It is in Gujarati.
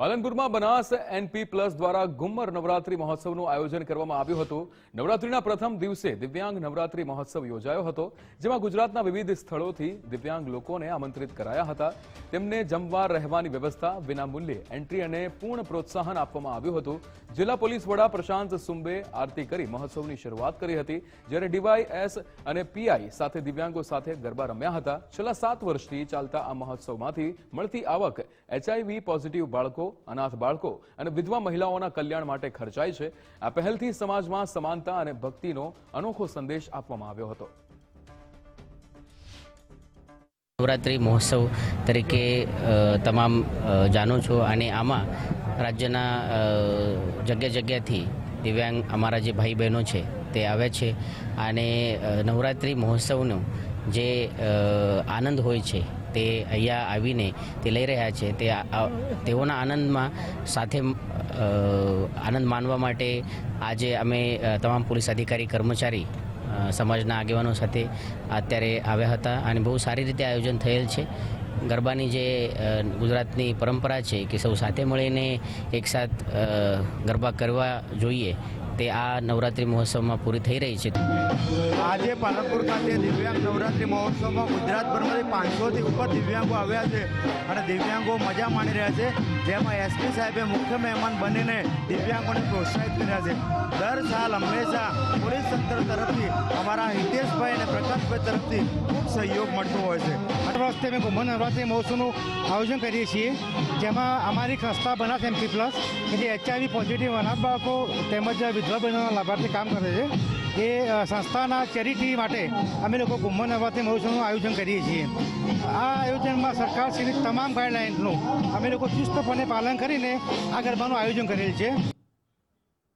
પાલનપુરમાં બનાસ એનપી પ્લસ દ્વારા ગુમ્મર નવરાત્રી મહોત્સવનું આયોજન કરવામાં આવ્યું હતું. નવરાત્રીના પ્રથમ દિવસે દિવ્યાંગ નવરાત્રી મહોત્સવ યોજાયો હતો, જેમાં ગુજરાતના વિવિધ સ્થળોથી દિવ્યાંગ લોકોને આમંત્રિત કરાયા હતા. તેમને જમવા રહેવાની વ્યવસ્થા, વિનામૂલ્યે એન્ટ્રી અને પૂર્ણ પ્રોત્સાહન આપવામાં આવ્યું હતું. જિલ્લા પોલીસ વડા પ્રશાંત સુંબે આરતી કરી મહોત્સવની શરૂઆત કરી હતી, જ્યારે ડીવાયએસ અને પીઆઈ સાથે દિવ્યાંગો સાથે ગરબા રમ્યા હતા. છેલ્લા સાત વર્ષથી ચાલતા આ મહોત્સવમાંથી મળતી આવક એચઆઈવી પોઝિટિવ બાળકો અનાથ બાળકો અને વિધવા મહિલાઓના કલ્યાણ માટે ખર્ચાય છે, આ પહેલથી સમાજમાં સમાનતા અને ભક્તિનો અનોખો સંદેશ આપવામાં આવ્યો હતો. નવરાત્રિ મહોત્સવ તરીકે તમામ જાણો છો અને આમાં રાજ્યના જગ્યા જગ્યાથી દિવ્યાંગ અમારા જે ભાઈ બહેનો છે તે આવે છે અને નવરાત્રિ મહોત્સવનો જે આનંદ હોય છે તે અહીંયા આવીને તે લઈ રહ્યા છે. તે તેઓના આનંદમાં સાથે આનંદ માનવા માટે આજે અમે તમામ પોલીસ અધિકારી, કર્મચારી સમાજના આગેવાનો સાથે અત્યારે આવ્યા હતા અને બહુ સારી રીતે આયોજન થયેલ છે. ગરબાની જે ગુજરાતની પરંપરા છે કે સૌ સાથે મળીને એકસાથ ગરબા કરવા જોઈએ, તે આ નવરાત્રિ મહોત્સવમાં પૂરી થઈ રહી છે. આજે પાલનપુર ખાતે દિવ્યાંગ નવરાત્રિ મહોત્સવમાં ગુજરાતભરમાંથી પાંચસોથી ઉપર દિવ્યાંગો આવ્યા છે અને દિવ્યાંગો મજા માણી રહ્યા છે. જેમાં એસપી સાહેબે મુખ્ય મહેમાન બનીને દિવ્યાંગોને પ્રોત્સાહિત કર્યા છે. દર સાલ હંમેશા પોલીસ તંત્ર તરફથી અમારા હિતેશભાઈ અને પ્રકાશભાઈ તરફથી ખૂબ સહયોગ મળતો હોય છે. આઠ વર્ષથી અમે કુંભ નવરાત્રિ મહોત્સવનું આયોજન કરીએ છીએ, જેમાં અમારી સંસ્થા બનાસ એમપી પ્લસ કે જે એચઆઈવી પોઝિટિવ અનાથ બાળકો તેમજ વિધવા બહેનોના લાભાર્થી કામ કરે છે. એ સંસ્થાના ચેરિટી માટે અમે લોકો કુંભ નવરાત્રિ મહોત્સવનું આયોજન કરીએ છીએ. આ આયોજનમાં સરકારશ્રીની તમામ ગાઈડલાઇન્સનું અમે લોકો ચુસ્તપણે પાલન કરીને આ ગરબાનું આયોજન કરેલ છે.